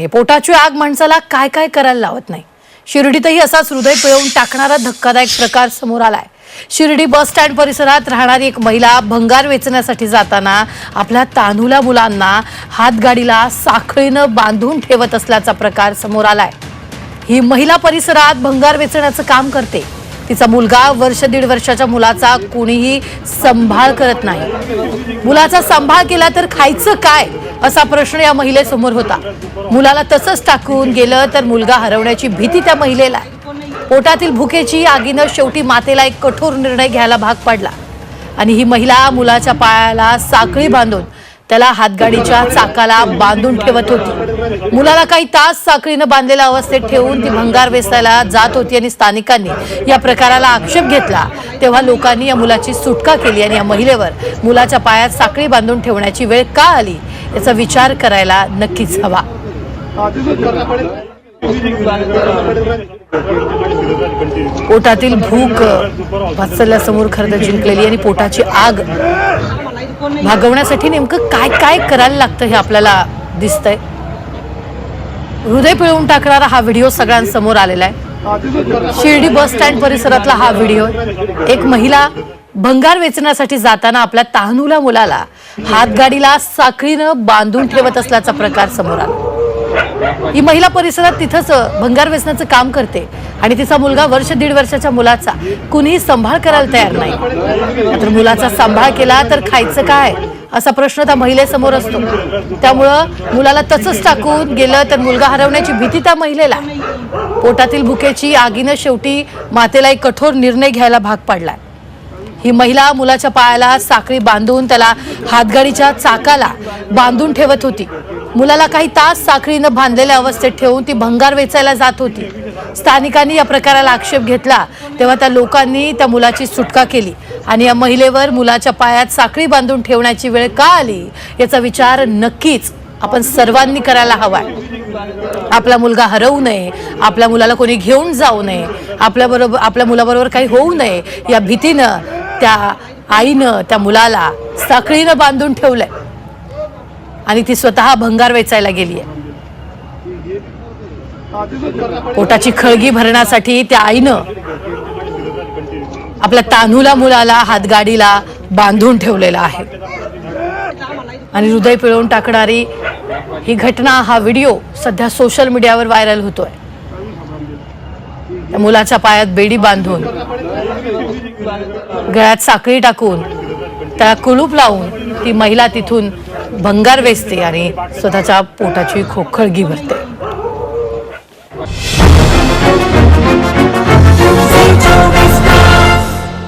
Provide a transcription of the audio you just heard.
बातमी आहे पोटाची आग माणसाला काय काय करायला लावत नाही. शिर्डीतही असाच हृदय पिळवून टाकणारा धक्कादायक प्रकार समोर आलाय. शिर्डी बस स्टँड परिसरात राहणारी एक महिला भंगार वेचण्यासाठी जाताना आपल्या तांदुला मुलांना हातगाडीला साखळीनं बांधून ठेवत असल्याचा प्रकार समोर आलाय. ही महिला परिसरात भंगार वेचण्याचं काम करते. तिचा मुलगा वर्ष दीड वर्षाच्या मुलाचा कोणीही सांभाळ करत नाही. मुलाचा सांभाळ केला तर खायचं काय? असा प्रश्न या महिलेसमोर होता. मुलाला तसंच टाकून गेलं तर मुलगा हरवण्याची भीती त्या महिलेला पोटातील भुकेची आगीनं शेवटी मातेला एक कठोर निर्णय घ्यायला भाग पडला. आणि ही महिला मुलाच्या पायाला साखळी बांधून त्याला हातगाडीच्या चाकाला बांधून ठेवत होती. मुलाला काही तास साखळीनं बांधलेल्या अवस्थेत ठेवून ती भंगार वेचायला जात होती आणि स्थानिकांनी या प्रकाराला आक्षेप घेतला. तेव्हा लोकांनी या मुलाची सुटका केली आणि या महिलेवर मुलाच्या पायात साखळी बांधून ठेवण्याची वेळ का आली याचा विचार करायला नक्कीच हवा. पोटातील भूक वात्सल्यासमोर खरं जिंकलेली आणि पोटाची आग भागवण्यासाठी नेमकं काय काय करायला लागतं हे आपल्याला दिसतंय? हृदय पिळवून टाकणारा हा व्हिडिओ सगळ्यांसमोर आलेला आहे. शिर्डी बस स्टँड परिसरातला हा व्हिडिओ. एक महिला भंगार वेचण्यासाठी जाताना आपल्या तहानूला मुलाला हातगाडीला साखळीनं बांधून ठेवत असल्याचा प्रकार समोर आला. ही महिला परिसरात तिथंच भंगार वेचण्याचं काम करते आणि तिचा मुलगा वर्ष दीड वर्षाच्या मुलाचा. कुणीही सांभाळ करायला तयार नाही. तर मुलाचा सांभाळ केला तर खायचं काय? असा प्रश्न त्या महिलेसमोर असतो. त्यामुळं मुलाला तसंच टाकून गेलं तर मुलगा हरवण्याची भीती त्या महिलेला. पोटातील भुकेची आगीनं शेवटी मातेला एक कठोर निर्णय घ्यायला भाग पडलाय. ही महिला मुलाच्या पायाला साखळी बांधून त्याला हातगाडीच्या चाकाला बांधून ठेवत होती. मुलाला काही तास साखळीनं बांधलेल्या अवस्थेत ठेवून ती भंगार वेचायला जात होती. स्थानिकांनी या प्रकाराला आक्षेप घेतला. तेव्हा त्या लोकांनी त्या मुलाची सुटका केली आणि या महिलेवर मुलाच्या पायात साखळी बांधून ठेवण्याची वेळ का आली याचा विचार नक्कीच आपण सर्वांनी करायला हवाय. आपला मुलगा हरवू नये आपल्या मुलाला कोणी घेऊन जाऊ नये आपल्याबरोबर आपल्या मुलाबरोबर काही होऊ नये या भीतीनं त्या आईनं त्या मुलाला साखळीनं बांधून ठेवलंय. आणि ती स्वतः भंगार वेचायला गेली आहे. पोटाची खळगी भरण्यासाठी त्या आईनं आपल्या तान्हुला मुलाला हातगाडीला बांधून ठेवलेला आहे. आणि हृदय पिळवून टाकणारी ही घटना हा व्हिडिओ सध्या सोशल मीडियावर व्हायरल होतोय. त्या मुलाच्या पायात बेडी बांधून गळ्यात साखळी टाकून त्याला कुलूप लावून ती महिला तिथून भंगार वेचते आणि स्वतःच्या पोटाची खोखळगी भरते.